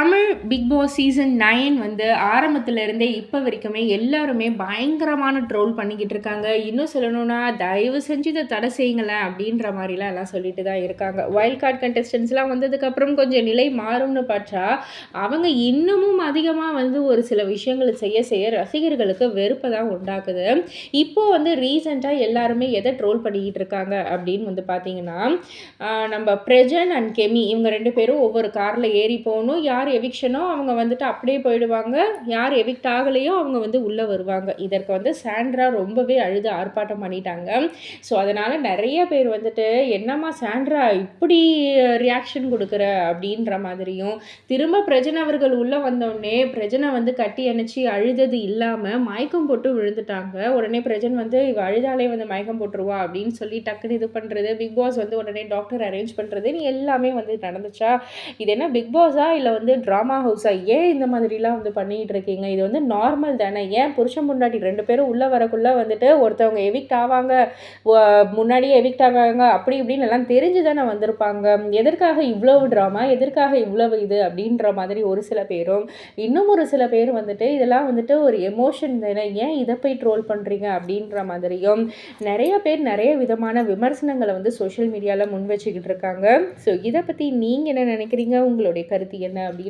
Tamil Bigg Boss season nine வந்து ஆரம்பத்துலேருந்தே இப்போ வரைக்குமே எல்லாருமே பயங்கரமான ட்ரோல் பண்ணிக்கிட்டு இருக்காங்க. இன்னும் சொல்லணும்னா தயவு செஞ்சு இதை தடை செய்யுங்களேன் அப்படின்ற மாதிரிலாம் எல்லாம் சொல்லிட்டு தான் இருக்காங்க. வைல்ட் கார்டு கண்டஸ்டன்ஸ்லாம் வந்ததுக்கப்புறம் கொஞ்சம் நிலை மாறும்னு பார்த்தா அவங்க இன்னமும் அதிகமாக வந்து ஒரு சில விஷயங்களை செய்ய செய்ய ரசிகர்களுக்கு வெறுப்பை தான் உண்டாக்குது. இப்போ வந்து ரீசெண்டாக எல்லாருமே எதை ட்ரோல் பண்ணிக்கிட்டு இருக்காங்க அப்படின்னு வந்து பார்த்தீங்கன்னா நம்ம பிரஜன் அண்ட் கெமி இவங்க ரெண்டு பேரும் ஒவ்வொரு காரில் ஏறி போகணும். யார் எவிக்ஷனோ அவங்க வந்துட்டு அப்படியே போயிடுவாங்க. யார் எவிக்ட் ஆகலையோ அவங்க வந்து உள்ளே வருவாங்க. இதற்கு வந்து சாண்ட்ரா ரொம்பவே அழுது ஆர்ப்பாட்டம் பண்ணிட்டாங்க. ஸோ அதனால் நிறைய பேர் வந்துட்டு என்னம்மா சாண்ட்ரா இப்படி ரியாக்ஷன் கொடுக்குற? அப்படின்ற மாதிரியும் திரும்ப பிரஜனை அவர்கள் உள்ளே வந்தோடனே பிரஜனை வந்து கட்டி அணைச்சி அழுதது இல்லாமல் மயக்கம் போட்டு விழுந்துட்டாங்க. உடனே பிரஜன் வந்து இவ அழுதாலே வந்து மயக்கம் போட்டுருவா அப்படின்னு சொல்லி டக்குன்னு இது பண்ணுறது பிக் பாஸ் வந்து உடனே டாக்டர் அரேஞ்ச் பண்ணுறது எல்லாமே வந்து நடந்துச்சா? இது என்ன பிக் பாஸா? இல்லை வந்து ட்ராமா ஹவுஸாக ஏன் இந்த மாதிரிலாம் வந்து பண்ணிகிட்டு இருக்கீங்க? இது வந்து நார்மல் தானே. ஏன் புருஷன் முன்னாடி ரெண்டு பேரும் உள்ளே வரக்குள்ளே வந்துட்டு ஒருத்தவங்க எவிக்ட் ஆவாங்க? முன்னாடியே எவிக்ட் ஆவாங்க அப்படி இப்படின்னு எல்லாம் தெரிஞ்சு தானே வந்திருப்பாங்க. எதற்காக இவ்வளவு ட்ராமா எதற்காக இவ்வளவு இது? அப்படின்ற மாதிரி ஒரு சில பேரும் இன்னும் ஒரு சில பேர் வந்துட்டு இதெல்லாம் வந்துட்டு ஒரு எமோஷன் தானே. ஏன் இதை போய் ட்ரோல் பண்ணுறீங்க அப்படின்ற மாதிரியும் நிறைய பேர் நிறைய விதமான விமர்சனங்களை வந்து சோஷியல் மீடியாவில் முன் வச்சுக்கிட்டு இருக்காங்க. ஸோ இதை பற்றி நீங்கள் என்ன நினைக்கிறீங்க? உங்களுடைய கருத்து என்ன? அப்படின்னு